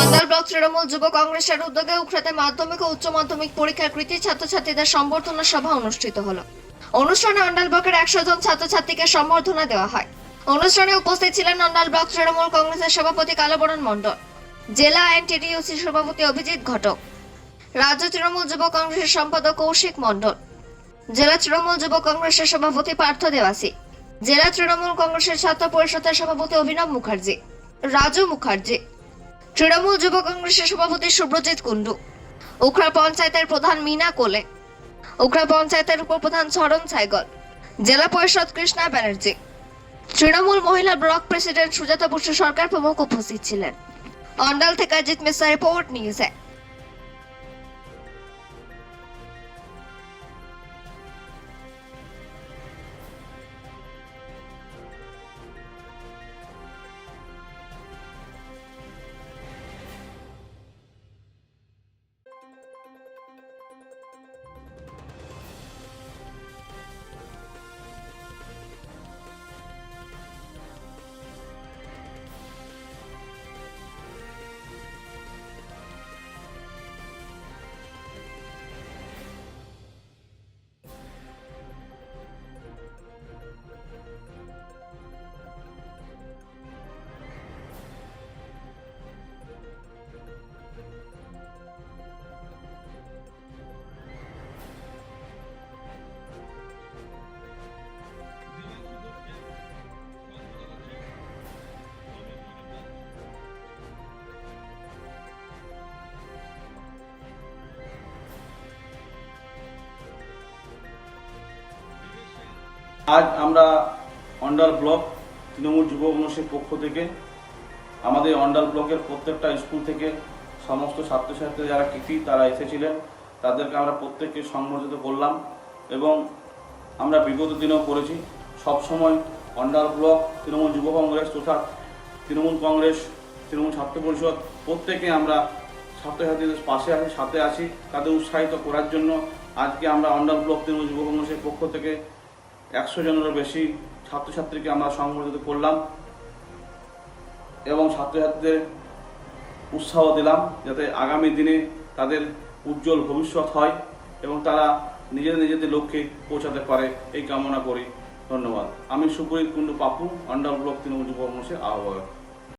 অন্দাল block Trinamool যুব কংগ্রেসের উদ্যোগে উখড়াতে মাধ্যমিক ও উচ্চ মাধ্যমিক পরীক্ষার কৃতি ছাত্রছাত্রীদের সম্বর্ধনা সভা অনুষ্ঠিত হলো। অনুষ্ঠানে অন্ডাল ব্লকের একশো জন ছাত্রছাত্রীকে সম্বর্ধনা দেওয়া হয়। অনুষ্ঠানে উপস্থিত ছিলেন অন্ডাল ব্লক তৃণমূল কংগ্রেসের সভাপতি কালবরণ মণ্ডল, জেলা এনটিডিউসি সভাপতি অভিজিৎ ঘটক, রাজ্য তৃণমূল যুব কংগ্রেসের সম্পাদক কৌশিক মণ্ডল, জেলা তৃণমূল যুব কংগ্রেসের সভাপতি পার্থ দেওয়াসী জেলা তৃণমূল কংগ্রেসের ছাত্র পরিষদের সভাপতি অভিনব মুখার্জি রাজু মুখার্জি। তৃণমূল যুব কংগ্রেসের সভাপতি সুব্রজিৎ কুণ্ডু। উখড়া পঞ্চায়েতের প্রধান মিনা কোলে। উখড়া পঞ্চায়েতের উপপ্রধান চরণ সাইগল জেলা পরিষদ কৃষ্ণা ব্যানার্জি। তৃণমূল মহিলা ব্লক প্রেসিডেন্ট সুজাতা বসু সরকার প্রমুখ উপস্থিত ছিলেন। অন্ডাল থেকে অজিত মিশ্রা রিপোর্ট নিউজ আজ আমরা অন্ডাল ব্লক তৃণমূল যুব কংগ্রেসের পক্ষ থেকে, আমাদের অন্ডাল ব্লকের প্রত্যেকটা স্কুল থেকে সমস্ত ছাত্রছাত্রী যারা কৃতি, তারা এসেছিলেন। তাদেরকে আমরা প্রত্যেককে সংবর্ধিত করলাম এবং আমরা বিগত দিনেও করেছি। সবসময় অন্ডাল ব্লক, তৃণমূল যুব কংগ্রেস তথা তৃণমূল কংগ্রেস, তৃণমূল ছাত্র পরিষদ প্রত্যেকে আমরা ছাত্রছাত্রীদের পাশে আছি, সাথে আছি, তাদের উৎসাহিত করার জন্য আজকে আমরা অন্ডাল ব্লক তৃণমূল যুব কংগ্রেসের পক্ষ থেকে একশো জনেরও বেশি ছাত্রছাত্রীকে আমরা সংবর্ধিত করলাম এবং ছাত্রছাত্রীদের উৎসাহ দিলাম যাতে আগামী দিনে তাদের উজ্জ্বল ভবিষ্যৎ হয় এবং তারা নিজেদের নিজেদের লক্ষ্যে পৌঁছাতে পারে। এই কামনা করি। ধন্যবাদ। আমি সুপ্রীত কুণ্ডু পাপু আন্ডার ব্লক তৃণমূল যুব কংগ্রেসের আহ্বায়ক।